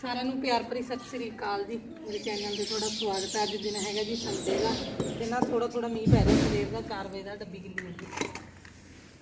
ਸਾਰਿਆਂ ਨੂੰ ਪਿਆਰ ਭਰੀ ਸਤਿ ਸ੍ਰੀ ਅਕਾਲ ਜੀ। ਮੇਰੇ ਚੈਨਲ ਤੇ ਤੁਹਾਡਾ ਸਵਾਗਤ ਹੈ। ਅੱਜ ਦਿਨ ਹੈਗਾ ਜੀ ਸੰਡੇ ਦਾ ਤੇ ਨਾ ਥੋੜਾ ਥੋੜਾ ਮੀਂਹ ਪੈ ਰਿਹਾ ਸਵੇਰ ਦਾ 4 ਵਜੇ ਦਾ ਡੱਬੀ ਗਿੱਲੀ ਹੋ। ਗਈ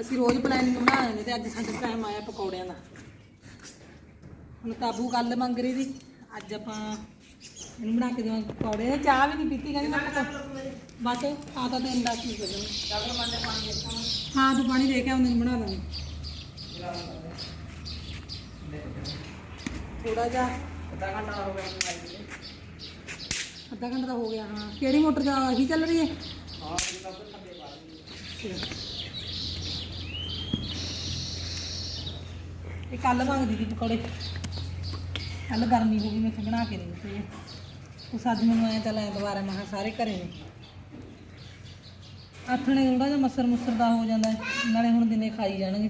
ਅਸੀਂ ਰੋਜ਼ ਪਲਾਨਿੰਗ ਬਣਾ ਲੈਂਦੇ ਤੇ ਅੱਜ ਸਾਡਾ ਟਾਈਮ ਆਇਆ ਪਕੌੜਿਆਂ ਦਾ। ਹੁਣ ਕਾਬੂ ਗੱਲ ਮੰਗ ਰਹੀ ਸੀ ਅੱਜ ਆਪਾਂ ਇਹਨੂੰ ਬਣਾ ਕੇ ਦੇਵਾਂਗੇ ਪਕੌੜੇ। ਚਾਹ ਵੀ ਨਹੀਂ ਪੀਤੀ ਕਹਿੰਦੀ ਮੈਂ ਬਸ ਆ ਤਾਂ ਤੇ ਅੰਡਾ ਕੀ ਕਰਨਾ ਹਾਂ ਤੂੰ ਪਾਣੀ ਦੇ ਕੇ ਆਉਂਦੇ ਨੂੰ ਬਣਾ ਲਾਂਗੇ ਥੋੜਾ ਜਿਹਾ ਅੱਧਾ ਘੰਟਾ ਦਾ ਹੋ ਗਿਆ ਹਾਂ। ਕਿਹੜੀ ਮੋਟਰ ਦਾ ਹੀ ਚੱਲ ਰਹੀ ਹੈ? ਹਾਂ ਇਹ ਕੱਲ ਮੰਗਦੀ ਸੀ ਪਕੌੜੇ। ਕੱਲ ਗਰਮੀ ਹੋ ਗਈ ਮੈਂ ਇੱਥੇ ਬਣਾ ਕੇ ਨਹੀਂ ਦਿੱਤੇ ਉਸ ਅੱਜ ਮੈਨੂੰ ਐਂ ਚੱਲ ਐਂ ਦੁਬਾਰਾ ਮੈਂ ਕਿਹਾ ਸਾਰੇ ਘਰੇ ਨੇ। ਆਥਣੇ ਥੋੜਾ ਜਿਹਾ ਮਸਰ ਮੁਸਰ ਦਾ ਹੋ ਜਾਂਦਾ ਹੈ। ਨਾਲੇ ਹੁਣ ਦਿਨੇ ਖਾਈ ਜਾਣਗੇ।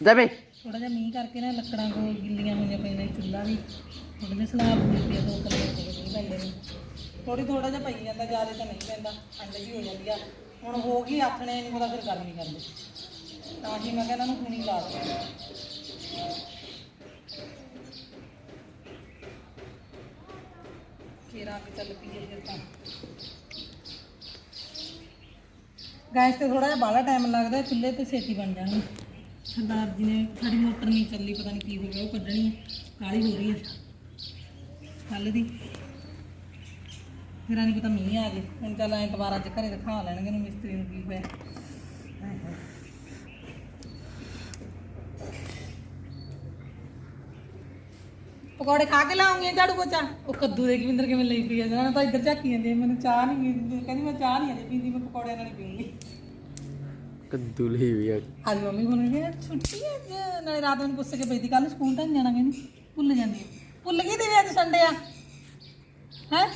ਦਬੇ ਥੋੜਾ ਜਿਹਾ ਮੀਂਹ ਕਰਕੇ ਨਾ ਲੱਕੜਾਂ ਕੋ ਗਿੱਲੀਆਂ ਹੋਈਆਂ ਪਈਆਂ ਨੇ, ਚੁੱਲ੍ਹਾ ਵੀ। ਥੋੜੇ ਜਿਹੇ ਸਲਾਬ ਹੋਈ ਦੋ ਕਮਰੇ ਦੇ ਮੀਂਹ ਪੈਂਦੇ ਨੇ ਥੋੜੀ ਥੋੜਾ ਜਿਹਾ ਪਈ ਜਾਂਦਾ, ਜ਼ਿਆਦਾ ਤਾਂ ਨਹੀਂ ਪੈਂਦਾ, ਠੰਡ ਵੀ ਹੋ ਜਾਂਦੀ ਆ। ਹੁਣ ਹੋ ਗਈ ਆਥਣੇ ਨਹੀਂ ਪਤਾ ਫਿਰ ਗਰਮੀ ਕਰਦੇ। ਤਾਂ ਹੀ ਮੈਂ ਕਹਿੰਦਾ ਨੂੰ ਹੁਣੀ ਲਾ ਦੋ ਫੇਰ ਆ ਚੱਲ ਪੀਏ ਫਿਰ ਤਾਂ ਗੈਸ ਤੇ ਥੋੜਾ ਜਿਹਾ ਬਾਹਲਾ ਟਾਈਮ ਲੱਗਦਾ, ਚੁੱਲ੍ਹੇ ਤੇ ਛੇਤੀ ਬਣ ਜਾਣਗੇ। ਸਰਦਾਰ ਜੀ ਨੇ ਸਾਡੀ ਮੋਟਰ ਨਹੀਂ ਚੱਲੀ ਪਤਾ ਨਹੀਂ ਕੀ ਹੋ ਗਿਆ ਉਹ ਕੱਢਣੀ ਹੈ ਕਾਲੀ ਹੋ ਰਹੀ ਹੈ ਕੱਲ ਦੀ। ਫਿਰ ਨਹੀਂ ਪਤਾ ਮੀਂਹ ਆ ਜੇ ਹੁਣ ਚੱਲ ਐਂ ਦੁਬਾਰਾ ਅੱਜ ਘਰੇ ਦਿਖਾ ਲੈਣਗੇ ਨੂੰ ਮਿਸਤਰੀ ਨੂੰ ਕੀ ਹੋਇਆ। ਪਕੌੜੇ ਖਾ ਕੇ ਲਾਉਂਗੀ ਝਾੜੂ ਪੋਚਾ। ਉਹ ਕੱਦੂ ਦੇ ਕਿਵਿੰਦਰ ਕਿਵੇਂ ਲਈ ਪਈ ਆ ਜਣਾ ਤਾਂ ਇੱਧਰ ਝਾਕੀ ਜਾਂਦੀ ਆ, ਮੈਨੂੰ ਚਾਹ ਨਹੀਂ ਪੀਂਦੀ ਕਹਿੰਦੀ ਮੈਂ ਚਾਹ ਨਹੀਂ ਅਜੇ ਪੀਂਦੀ ਮੈਂ ਪਕੌੜਿਆਂ ਨਾਲ ਹੀ ਪੀਂਗੀ ਕੱਦੂ ਲਈ ਵੀ ਆ। ਅੱਜ ਮੰਮੀ ਹੁਣ ਕਿ ਛੁੱਟੀ ਹੈ ਅੱਜ, ਨਾਲੇ ਰਾਤ ਨੂੰ ਪੁੱਛ ਕੇ ਪਈਦੀ ਕੱਲ ਸਕੂਲ ਤਾਂ ਨੀ ਜਾਣਾ ਕਹਿੰਦੀ, ਭੁੱਲ ਜਾਂਦੀ ਹੈ। ਭੁੱਲ ਗਈ ਤੇ ਵੀ ਅੱਜ ਸੰਡੇ ਆ? ਹੈ?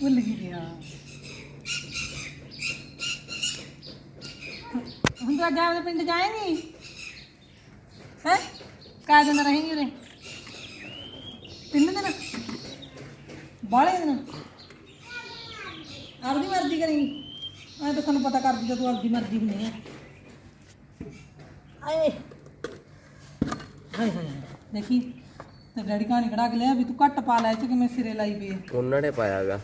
ਭੁੱਲ ਗਈ ਦੀ ਹਾਂ ਹੁਣ ਤੂੰ ਅੱਜ ਆਪਦੇ ਪਿੰਡ ਜਾਏਂਗੀ ਹੈ? ਕਾਹ ਦਿਨ ਰਹੇਂਗੀ ਉਰੇ? ਤਿੰਨ ਦਿਨ? ਬਾਲੇ ਦਿਨ? ਆਪਦੀ ਮਰਜ਼ੀ ਕਰੇਂਗੀ। ਐ ਤਾਂ ਸਾਨੂੰ ਪਤਾ ਕਰਦੀ ਤੂੰ ਆਪਦੀ ਮਰਜ਼ੀ ਹੁੰਦੀ ਆ। ਆਏ। ਹਾਏ ਹਾਏ ਹਾਏ। ਦੇਖੀ ਤੇ ਡੈਡੀ ਕਹਾਣੀ ਕਢਾ ਕੇ ਲਿਆ ਵੀ ਤੂੰ ਘੱਟ ਪਾ ਲੈ ਚ ਕਿਵੇਂ ਸਿਰੇ ਲਾਈ ਪਈ ਹੈ ਉਹਨਾਂ ਨੇ ਪਾਇਆਗਾ।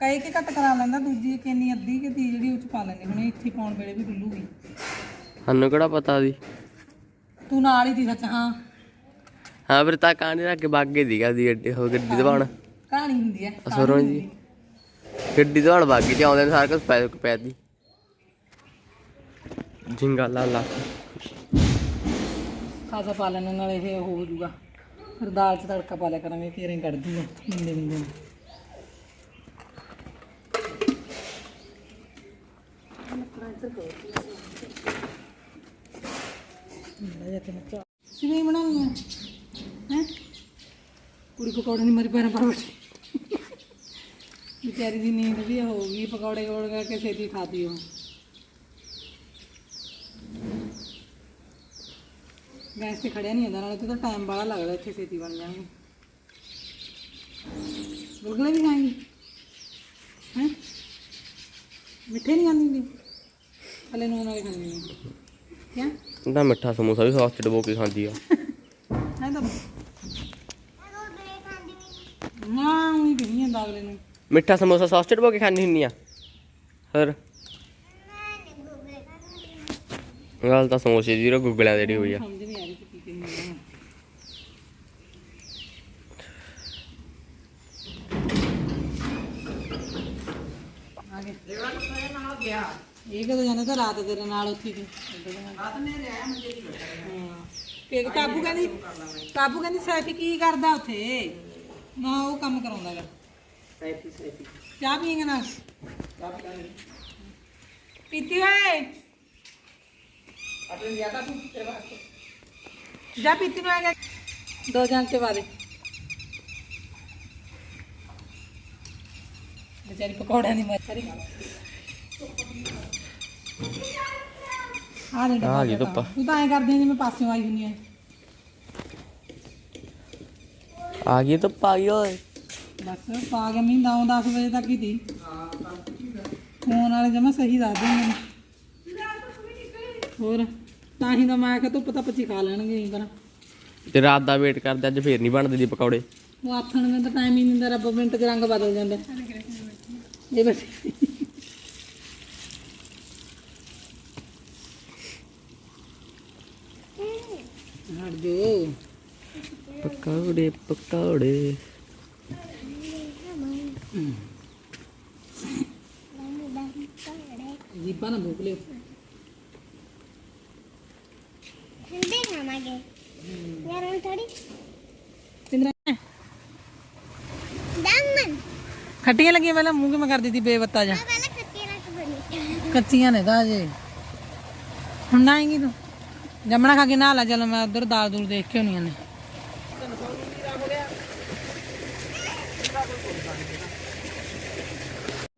ਕਈ ਕਿ ਘੱਟ ਕਰਾ ਲੈਂਦਾ ਦੂਜੀ ਕਿੰਨੀ ਅੱਧੀ ਕਿ ਤੀ ਜਿਹੜੀ ਉਹ ਚ ਪਾ ਲੈਂਦੇ। ਹੁਣ ਇਹ ਇੱਥੇ ਪਾਉਣ ਵੇਲੇ ਵੀ ਡੁੱਲੂਗੀ ਸਾਨੂੰ ਕਿਹੜਾ ਪਤਾ ਸੀ ਤੂੰ ਨਾਲ ਹੀ ਦੀ ਸੱਚ ਹਾਂ। ਹਾਂ ਫਿਰ ਤਾਂ ਕਾਂਡੇ ਰੱਖ ਕੇ ਬਾਗੇ ਦੀਗਾ ਦੀ ਗੱਡੀ ਹੋ ਗੱਡੀ ਦਵਾਣ ਕਹਾਣੀ ਹੁੰਦੀ ਹੈ ਅਸਰੋਂ ਜੀ ਗੱਡੀ ਦਵਾਣ ਬਾਗੀ ਤੇ ਆਉਂਦੇ ਨੇ ਸਾਰਾ ਕੁਝ ਪੈ ਪੈ ਦੀ। ਜਿੰਗਾ ਲਾ ਲਾ। ਖਾਸਾ ਪਾ ਲੈਣ ਨਾਲ ਇਹ ਹੋ ਜਾਊਗਾ। ਫਿਰ ਦਾਲ ਚ ਤੜਕਾ ਪਾ ਲਿਆ ਕਰਾਂਗੇ, ਫੇਰ ਹੀ ਕੱਢ ਦੂਗਾ ਮਿੰਦੇ ਮਿੰਦੇ ਸਿਵੇਂ ਬਣਾਉਣੀ ਹੈ? ਕੁੜੀ ਪਕੌੜੇ ਨਹੀਂ ਮਰੀ, ਪੈਰਾਂ ਪਰ ਬੈਠੀ। ਵਿਚਾਰੀ ਦੀ ਨੀਂਦ ਵੀ ਹੋ ਗਈ ਪਕੌੜੇ ਕੋਲ ਕਰਕੇ ਛੇਤੀ ਖਾਦੀ ਉਹ। ਗੈਸ ਤੇ ਖੜਿਆ ਨਹੀਂ ਹੁੰਦਾ ਨਾਲੇ ਤੇ ਤਾਂ ਟਾਈਮ ਬੜਾ ਲੱਗਦਾ ਇੱਥੇ ਛੇਤੀ ਬਣ ਜਾਣਗੇ ਗੁਲਗੁਲੇ ਵੀ ਖਾਏਂਗੀ? ਹੈ? ਮਿੱਠੇ ਨਹੀਂ ਖਾਂਦੀ ਹੁੰਦੀ? ਹਲੇ ਨੂਨ ਵਾਲੇ ਖਾਂਦੀ ਹੈ ਕਿਆ? ਉਹਦਾ ਮਿੱਠਾ ਸਮੋਸਾ ਵੀ ਸੌਸ ਚ ਡਬੋ ਕੇ ਖਾਂਦੀ ਆ। ਹੈ ਤਾਂ? ਨਾ ਉਹੀ ਨਹੀਂ ਅਗਲੇ ਨੂੰ। ਮਿੱਠਾ ਸਮੋਸਾ ਸੌਸ ਚ ਡਬੋ ਕੇ ਖਾਣੀ ਹੁੰਨੀ ਆ। ਫਿਰ ਗੱਲ ਤਾਂ ਸਮੋਸੇ ਦੀ ਰੋ ਜਿਹੜੀ ਹੋਈ ਆ। ਸਮਝ ਨਹੀਂ ਆ ਰਹੀ ਕਿ ਕੀ ਕਹਿੰਦੀ ਹੈ ਆ ਗਏ। ਇਹ ਕਦੋਂ ਜਾਂਦਾ? ਤਾਂ ਰਾਤ ਤੇਰੇ ਨਾਲ ਉੱਥੇ ਦੀ ਰਾਤ ਨੇ ਰਿਹਾ ਮੰਜੇ ਦੀ ਹਾਂ ਤੇ ਕਾਬੂ ਕਹਿੰਦੀ ਕਾਬੂ ਕਹਿੰਦੀ ਸੈਫੀ ਕੀ ਕਰਦਾ ਉੱਥੇ? ਨਾ ਉਹ ਕੰਮ ਕਰਾਉਂਦਾਗਾ ਸੈਫੀ ਸੈਫੀ। ਚਾਹ ਪੀਏਗਾ ਨਾ ਪੀਤੀ ਹੋਏ ਜਾ ਪੀਤੀ ਨੂੰ ਆ ਗਿਆ। ਦੋ ਜਾਨ ਚ ਵਾਲੇ ਵਿਚਾਰੀ ਪਕੌੜਿਆਂ ਦੀ ਮੱਛਰੀ ਆ ਨਹੀਂ ਆ ਗਈ ਧੁੱਪ। ਤੂੰ ਤਾਂ ਐ ਕਰਦੀ ਆਂ ਜਿਵੇਂ ਪਾਸਿਓਂ ਆਈ ਹੁੰਨੀ ਐ ਆ ਗਈ ਤਾਂ ਪਾ ਗਈ ਓਏ। ਬਸ ਪਾ ਕੇ ਮੀਂਹ 9 10 ਵਜੇ ਤੱਕ ਹੀ ਤੀ ਫੋਨ ਵਾਲੇ ਜਮਾ ਸਹੀ ਦੱਸਦੇ ਮੈਨੂੰ ਹੋਰ? ਤਾਂ ਹੀ ਤਾਂ ਮੈਂ ਕਿਹਾ ਧੁੱਪ ਤਾਂ ਪੱਚੀ ਖਾ ਲੈਣਗੇ ਇਹ ਕਰਾਂ ਤੇ ਰਾਤ ਦਾ ਵੇਟ ਕਰਦੇ ਅੱਜ ਫੇਰ ਨਹੀਂ ਬਣਦੇ ਦੀ ਪਕੌੜੇ। ਉਹ ਆਥਣ ਦਾ ਤਾਂ ਟਾਈਮ ਹੀ ਨਹੀਂ ਹੁੰਦਾ ਰੱਬ ਮਿੰਟ ਚ ਰੰਗ ਬਦਲ ਜਾਂਦਾ। ਇਹ ਬਸ। ਹਟ ਜੋ। ਪਕੌੜੇ ਪਕੌੜੇ। ਜੀਪਾ ਨਾ ਭੁੱਖ ਲਿਓ। ਖੱਟੀਆਂ ਲੱਗੀਆਂ ਪਹਿਲਾਂ ਮੂੰਹ ਕਿਵੇਂ ਕਰ ਦਿੱਤੀ ਬੇਵੱਤਾ ਜਾ ਪਹਿਲਾਂ ਬਣੀ ਕੱਚੀਆਂ ਨੇ ਤਾਂ ਅਜੇ ਹੁਣ ਨਾ ਆਏਂਗੀ ਤੂੰ ਜੰਮਣਾ ਖਾ ਕੇ ਨਹਾ ਲਾ ਚੱਲ ਮੈਂ ਉਧਰ ਦਾਲ ਦੂਲ ਦੇਖ ਕੇ ਹੋਣੀਆਂ ਨੇ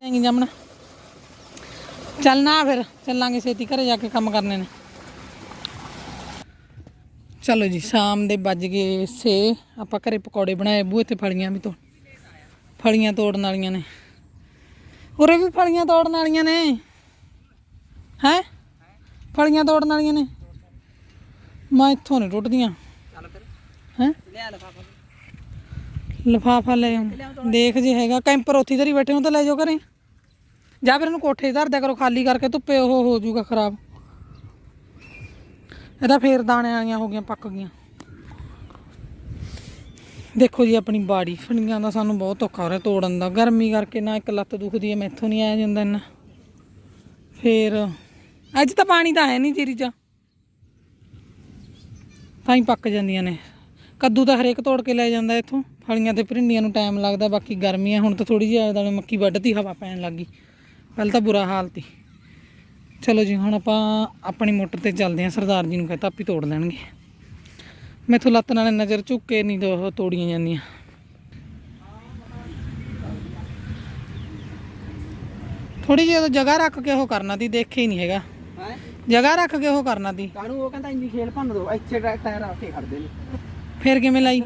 ਆਏਂਗੀ ਜੰਮਣਾ ਚੱਲ ਨਾ ਫਿਰ ਚੱਲਾਂਗੇ ਛੇਤੀ ਘਰੇ ਜਾ ਕੇ ਕੰਮ ਕਰਨੇ ਨੇ ਚਲੋ ਜੀ, ਸ਼ਾਮ ਦੇ ਵੱਜ ਗਏ 6 ਆਪਾਂ ਘਰੇ ਪਕੌੜੇ ਬਣਾਏ, ਬੂਹੇ ਤੇ ਫਲੀਆਂ ਵੀ ਤੋੜ ਫਲੀਆਂ ਤੋੜਨ ਵਾਲੀਆਂ ਨੇ। ਉਰੇ ਵੀ ਫਲੀਆਂ ਤੋੜਨ ਵਾਲੀਆਂ ਨੇ। ਹੈ? ਫਲੀਆਂ ਤੋੜਨ ਵਾਲੀਆਂ ਨੇ। ਮੈਂ ਇੱਥੋਂ ਨਹੀਂ ਟੁੱਟਦੀਆਂ। ਹੈ? ਲਫਾਫਾ ਲੈ ਆਉਂ। ਦੇਖ ਜੇ ਹੈਗਾ। ਕੈਂਪਰ ਉੱਥੇ ਧਰੀ ਬੈਠੇ ਹੋ ਤਾਂ ਲੈ ਜਾਓ ਘਰੇ। ਜਾਂ ਫਿਰ ਇਹਨੂੰ ਕੋਠੇ 'ਤੇ ਧਰ ਦਿਆ ਕਰੋ, ਖਾਲੀ ਕਰਕੇ ਧੁੱਪੇ ਉਹ ਹੋ ਜਾਊਗਾ ਖਰਾਬ। ਇਹਦਾ ਫੇਰ ਦਾਣੇ ਵਾਲੀਆਂ ਹੋ ਗਈਆਂ, ਪੱਕ ਗਈਆਂ। ਦੇਖੋ ਜੀ, ਆਪਣੀ ਬਾੜੀ ਫੜੀਆਂ ਦਾ ਸਾਨੂੰ ਬਹੁਤ ਔਖਾ ਹੋ ਰਿਹਾ ਤੋੜਨ ਦਾ। ਗਰਮੀ ਕਰਕੇ ਨਾ ਇੱਕ ਲੱਤ ਦੁਖਦੀ ਹੈ, ਮੈਥੋਂ ਨਹੀਂ ਆਇਆ ਜਾਂਦਾ ਇੰਨਾ। ਫੇਰ ਅੱਜ ਤਾਂ ਪਾਣੀ ਤਾਂ ਹੈ ਨਹੀਂ ਜੀਰੀ ਚ। ਤਾਂ ਹੀ ਪੱਕ ਜਾਂਦੀਆਂ ਨੇ। ਕੱਦੂ ਤਾਂ ਹਰੇਕ ਤੋੜ ਕੇ ਲੈ ਜਾਂਦਾ ਇੱਥੋਂ। ਫਲੀਆਂ ਤੇ ਭਿੰਡੀਆਂ ਨੂੰ ਟਾਈਮ ਲੱਗਦਾ, ਬਾਕੀ ਗਰਮੀਆਂ ਹੁਣ ਤਾਂ ਥੋੜੀ ਜਿਹੀ ਆਲੇ ਦੁਆਲੇ ਮੱਕੀ ਵੱਢਤੀ, ਹਵਾ ਪੈਣ ਲੱਗੀ ਪਹਿਲਾਂ ਤਾਂ ਬੁਰਾ ਹਾਲ ਸੀ। ਚਲੋ ਜੀ ਹੁਣ ਆਪਾਂ ਆਪਣੀ ਮੋਟਰ ਤੇ ਚੱਲਦੇ ਹਾਂ। ਸਰਦਾਰ ਜੀ ਨੂੰ ਕਹਤਾ ਆਪੀ ਤੋੜ ਲੈਣਗੇ। ਮੈਥੋਂ ਲੱਤ ਨਾਲ ਨਜ਼ਰ ਝੁੱਕ ਕੇ ਨਹੀਂ ਦੋ ਤੋੜੀਆਂ ਜਾਂਦੀਆਂ। ਥੋੜੀ ਜਿਹੀ ਜਗ੍ਹਾ ਰੱਖ ਕੇ ਉਹ ਕਰਨਾ ਤੀ ਦੇਖੇ ਹੀ ਨਹੀਂ ਹੈਗਾ। ਜਗ੍ਹਾ ਰੱਖ ਕੇ ਉਹ ਕਰਨਾ ਤੀ ਕਾਹਨੂੰ? ਉਹ ਕਹਿੰਦਾ ਇੰਨੀ ਖੇਲ ਭੰਨ ਦੋ ਇੱਥੇ ਟਾਇਰ ਆ ਕੇ ਖੜਦੇ ਨੇ। ਫਿਰ ਕਿਵੇਂ ਲਾਈ?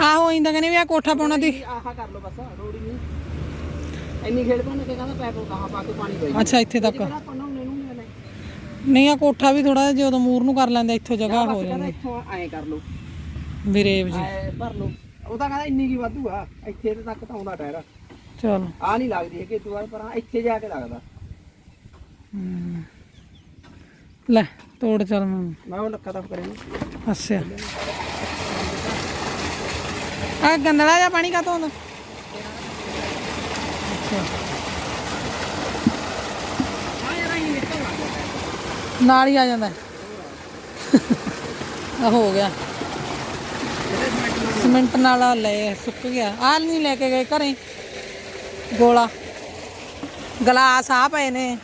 ਆਹੋ ਇੰਦਾ ਕਹਿੰਦੇ ਵੀ ਆ ਕੋਠਾ ਪਾਉਣਾ ਵੀ ਆਹਾ ਕਰ ਲਓ ਬਸ ਰੋੜੀ ਨਹੀਂ। ਇੰਨੀ ਖੇਲ ਭੰਨ ਕੇ ਕਹਿੰਦਾ ਪੈਪ ਕਹਾਂ ਪਾ ਕੇ ਪਾਣੀ ਪਈ ਅੱਛਾ ਇੱਥੇ ਤੱਕ। ਨੂੰ ਨਹੀਂ ਆ ਕੋਠਾ ਵੀ ਥੋੜਾ ਜਿਹਾ ਜਦੋਂ ਮੂਰ ਨੂੰ ਕਰ ਲੈਂਦਾ ਇੱਥੋਂ ਜਗ੍ਹਾ ਹੋ ਜਾਂਦੀ। ਇੱਥੋਂ ਐਂ ਕਰ ਲਓ। ਵੀਰੇਵ ਜੀ। ਭਰ ਲਓ। ਉਹ ਤਾਂ ਕਹਿੰਦਾ ਇੰਨੀ ਕੀ ਵਾਧੂ ਆ ਇੱਥੇ ਤੇ ਤੱਕ ਤਾਂ ਆਉਂਦਾ ਟਾਇਰ। ਚਲ। ਆ ਨਹੀਂ ਲੱਗਦੀ ਕਿ ਤੂੰ ਪਰ ਹਾਂ ਇੱਥੇ ਜਾ ਕੇ ਲੱਗਦਾ। ਲੈ ਤੋੜ ਚੱਲ ਮੈਂ। ਮੈਂ ਉਹ ਲੱਕਾ ਤਾਂ ਕਰੇ ਅੱਛਾ। ਆ ਗੰਦਲਾ ਜਿਹਾ ਪਾਣੀ ਕਾ ਤੋਂ ਨਾਲ ਹੀ ਆ ਜਾਂਦਾ ਆ ਹੋ ਗਿਆ। ਸਿਮੈਂਟ ਨਾਲ ਆ ਲੈ ਸੁੱਕ ਗਿਆ। ਆ ਨਹੀਂ ਲੈ ਕੇ ਗਏ ਘਰੇ। ਗੋਲਾ। ਗਲਾਸ ਆ ਪਏ ਨੇ।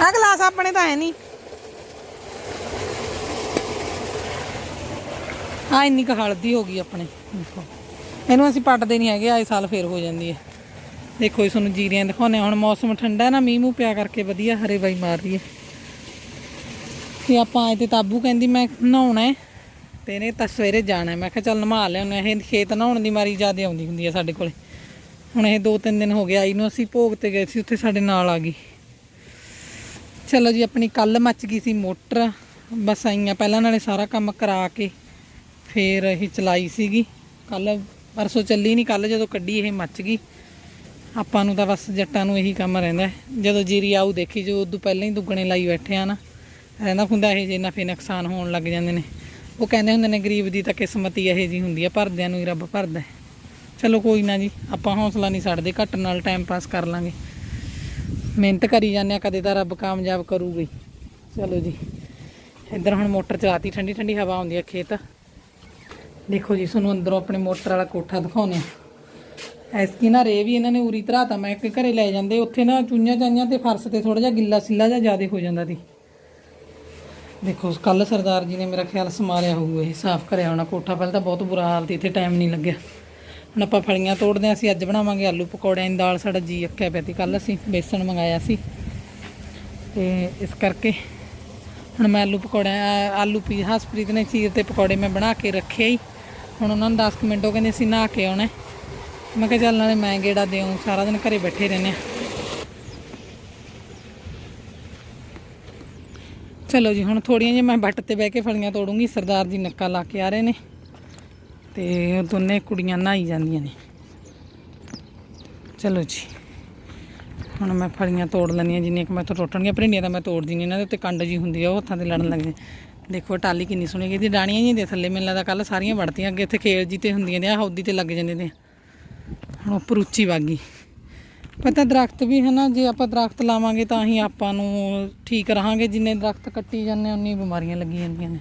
ਆ ਗਲਾਸ ਆਪਣੇ ਤਾਂ ਹੈ ਨਹੀਂ ਆ ਇੰਨੀ ਕੁ ਹਲਦੀ ਹੋ ਗਈ ਆਪਣੇ। ਦੇਖੋ। ਇਹਨੂੰ ਅਸੀਂ ਪੱਟਦੇ ਨਹੀਂ ਹੈਗੇ, ਆਏ ਸਾਲ ਫੇਰ ਹੋ ਜਾਂਦੀ ਹੈ। ਦੇਖੋ ਇਸ ਨੂੰ ਜੀਰੀਆਂ ਦਿਖਾਉਂਦੇ ਹਾਂ। ਹੁਣ ਮੌਸਮ ਠੰਡਾ ਨਾ, ਮੀਂਹ ਮੂੰਹ ਪਿਆ ਕਰਕੇ ਵਧੀਆ ਹਰੇ ਬਾਈ ਮਾਰ ਰਹੀ ਹੈ। ਤੇ ਆਪਾਂ ਆਏ ਤੇ ਤਾਬੂ ਕਹਿੰਦੀ, ਮੈਂ ਨਹਾਉਣਾ ਹੈ ਤੇ ਇਹਨੇ ਤਾਂ ਸਵੇਰੇ ਜਾਣਾ ਮੈਂ ਕਿਹਾ, ਚੱਲ ਨਹਾ ਲਿਆਉਂਦੇ ਹਾਂ। ਇਹ ਖੇਤ ਨਹਾਉਣ ਦੀ ਮਾਰੀ ਜ਼ਿਆਦਾ ਆਉਂਦੀ ਹੁੰਦੀ ਹੈ ਸਾਡੇ ਕੋਲੇ। ਹੁਣ ਇਹ ਦੋ ਤਿੰਨ ਦਿਨ ਹੋ ਗਏ, ਆਈ ਨੂੰ ਅਸੀਂ ਭੋਗ ਤੇ ਗਏ ਸੀ, ਉੱਥੇ ਸਾਡੇ ਨਾਲ ਆ ਗਈ। ਚਲੋ ਜੀ, ਆਪਣੀ ਕੱਲ ਮੱਚ ਗਈ ਸੀ ਮੋਟਰ। ਬਸ ਆਈਆਂ, ਪਹਿਲਾਂ ਨਾਲੇ ਸਾਰਾ ਕੰਮ ਕਰਾ ਕੇ ਫੇਰ ਇਹ ਚਲਾਈ ਸੀਗੀ। ਕੱਲ ਪਰਸੋਂ ਚੱਲੀ ਨਹੀਂ ਕੱਲ ਜਦੋਂ ਕੱਢੀ ਇਹ ਮੱਚ ਗਈ। ਆਪਾਂ ਨੂੰ ਤਾਂ ਬਸ ਜੱਟਾਂ ਨੂੰ ਇਹੀ ਕੰਮ ਰਹਿੰਦਾ ਜਦੋਂ ਜੀਰੀ ਆਊ ਦੇਖੀ, ਜੋ ਉਦੋਂ ਪਹਿਲਾਂ ਹੀ ਦੁੱਗਣੇ ਲਾਈ ਬੈਠੇ ਆ ਨਾ, ਰਹਿੰਦਾ ਹੁੰਦਾ ਇਹ ਜੇ ਨਫੇ ਨੁਕਸਾਨ ਹੋਣ ਲੱਗ ਜਾਂਦੇ ਨੇ। ਉਹ ਕਹਿੰਦੇ ਹੁੰਦੇ ਨੇ, ਗਰੀਬ ਦੀ ਤਾਂ ਕਿਸਮਤ ਹੀ ਇਹੋ ਜੀ ਹੁੰਦੀ ਆ, ਭਰਦਿਆਂ ਨੂੰ ਹੀ ਰੱਬ ਭਰਦਾ ਚਲੋ ਕੋਈ ਨਾ ਜੀ, ਆਪਾਂ ਹੌਸਲਾ ਨਹੀਂ ਛੱਡਦੇ, ਘੱਟ ਨਾਲ ਟਾਈਮ ਪਾਸ ਕਰ ਲਾਂਗੇ। ਮਿਹਨਤ ਕਰੀ ਜਾਂਦੇ ਆ, ਕਦੇ ਤਾਂ ਰੱਬ ਕਾਮਯਾਬ ਕਰੂਗਾ ਚਲੋ ਜੀ, ਇੱਧਰ ਹੁਣ ਮੋਟਰ ਚਲਾਤੀ ਠੰਡੀ ਠੰਡੀ ਹਵਾ ਆਉਂਦੀ ਆ ਖੇਤ। ਦੇਖੋ ਜੀ, ਤੁਹਾਨੂੰ ਅੰਦਰੋਂ ਆਪਣੇ ਮੋਟਰ ਵਾਲਾ ਕੋਠਾ ਦਿਖਾਉਂਦੇ ਆ ਐਸਕੀ ਨਾ ਰੇ ਵੀ ਇਹਨਾਂ ਨੇ ਉਰੀ ਧਰਾਤਾ। ਮੈਂ ਇੱਕ ਘਰੇ ਲੈ ਜਾਂਦੇ, ਉੱਥੇ ਨਾ ਚੁੰਝਾਂ ਚਾਈਆਂ ਤੇ ਫਰਸ਼ ਤੇ ਥੋੜਾ ਜਿਹਾ ਗਿੱਲਾ ਸਿੱਲਾ ਜਿਹਾ ਜ਼ਿਆਦਾ ਹੋ ਜਾਂਦਾ ਸੀ। ਦੇਖੋ ਕੱਲ ਸਰਦਾਰ ਜੀ ਨੇ ਮੇਰਾ ਖਿਆਲ ਸੰਭਾਲਿਆ ਹੋਊਗਾ ਇਹ ਸਾਫ਼ ਕਰਿਆ ਹੋਣਾ ਕੋਠਾ। ਪਹਿਲਾਂ ਤਾਂ ਬਹੁਤ ਬੁਰਾ ਹਾਲ ਸੀ, ਇੱਥੇ ਟਾਈਮ ਨਹੀਂ ਲੱਗਿਆ। ਹੁਣ ਆਪਾਂ ਫਲੀਆਂ ਤੋੜਦੇ ਹਾਂ, ਅਸੀਂ ਅੱਜ ਬਣਾਵਾਂਗੇ ਆਲੂ ਪਕੌੜਿਆਂ ਦੀ ਦਾਲ, ਸਾਡਾ ਜੀ ਅੱਕਿਆ ਪਿਆ ਸੀ। ਕੱਲ ਅਸੀਂ ਬੇਸਣ ਮੰਗਾਇਆ ਸੀ। ਤੇ ਇਸ ਕਰਕੇ ਹੁਣ ਮੈਂ ਆਲੂ ਪਕੌੜਿਆਂ ਆਲੂ ਪੀ ਹਸਪ੍ਰੀਤ ਨੇ ਚੀਰ ਤੇ ਪਕੌੜੇ ਮੈਂ ਬਣਾ ਕੇ ਰੱਖੇ ਹੀ ਹੁਣ ਉਹਨਾਂ ਨੂੰ 10 ਕੁ ਮਿੰਟ ਉਹ ਕਹਿੰਦੇ ਅਸੀਂ ਨਹਾ ਕੇ ਆਉਣਾ ਮੈਂ ਕਿਹਾ ਚੱਲ ਨਾਲੇ ਮੈਂ ਗੇੜਾ ਦਿਉਂ ਸਾਰਾ ਦਿਨ ਘਰੇ ਬੈਠੇ ਰਹਿੰਦੇ ਆ ਚਲੋ ਜੀ, ਹੁਣ ਥੋੜੀਆਂ ਜਿਹੀਆਂ ਮੈਂ ਬੱਟ ਤੇ ਬਹਿ ਕੇ ਫਲੀਆਂ ਤੋੜੂੰਗੀ, ਸਰਦਾਰ ਜੀ ਨੱਕਾ ਲਾ ਕੇ ਆ ਰਹੇ ਨੇ ਤੇ ਦੋਨੇ ਕੁੜੀਆਂ ਨਹਾਈ ਜਾਂਦੀਆਂ ਨੇ। ਚਲੋ ਜੀ, ਹੁਣ ਮੈਂ ਫਲੀਆਂ ਤੋੜ ਲੈਣੀਆਂ ਜਿੰਨੀਆਂ ਕਿ ਮੈਂ ਤੋਂ ਟੁੱਟਣਗੀਆਂ ਭਰਿੰਡੀਆਂ ਤਾਂ ਮੈਂ ਤੋੜ ਦਿੰਦੀ ਇਹਨਾਂ ਦੇ ਉੱਤੇ ਕੰਡ ਜੀ ਹੁੰਦੀ ਆ, ਉਹ ਹੱਥਾਂ ਤੇ ਲੜਨ ਲੱਗ ਲੱਗਦੇ ਦੇਖੋ ਟਾਲੀ ਕਿੰਨੀ ਸੋਹਣੀ ਗਈ ਦੀ ਡਾਣੀਆਂ ਜੀ ਦੇ ਥੱਲੇ ਮੈਨੂੰ ਲੱਗਦਾ ਕੱਲ ਸਾਰੀਆਂ ਵੜਤੀਆਂ, ਅੱਗੇ ਇੱਥੇ ਖੇਲ ਜੀ ਤੇ ਹੁੰਦੀਆਂ ਨੇ ਆ ਹੌਦੀ ਤੇ ਲੱਗ ਜਾਂਦੇ ਨੇ। ਹੁਣ ਉੱਪਰ ਉੱਚੀ ਵਾਗੀ ਪਤਾ ਦਰਖਤ ਵੀ ਹੈ ਨਾ ਜੇ ਆਪਾਂ ਦਰਖਤ ਲਾਵਾਂਗੇ ਤਾਂ ਹੀ ਆਪਾਂ ਨੂੰ ਠੀਕ ਰਹਾਂਗੇ। ਜਿੰਨੇ ਦਰਖਤ ਕੱਟੀ ਜਾਂਦੇ ਉਨੀ ਬਿਮਾਰੀਆਂ ਲੱਗੀ ਜਾਂਦੀਆਂ ਨੇ।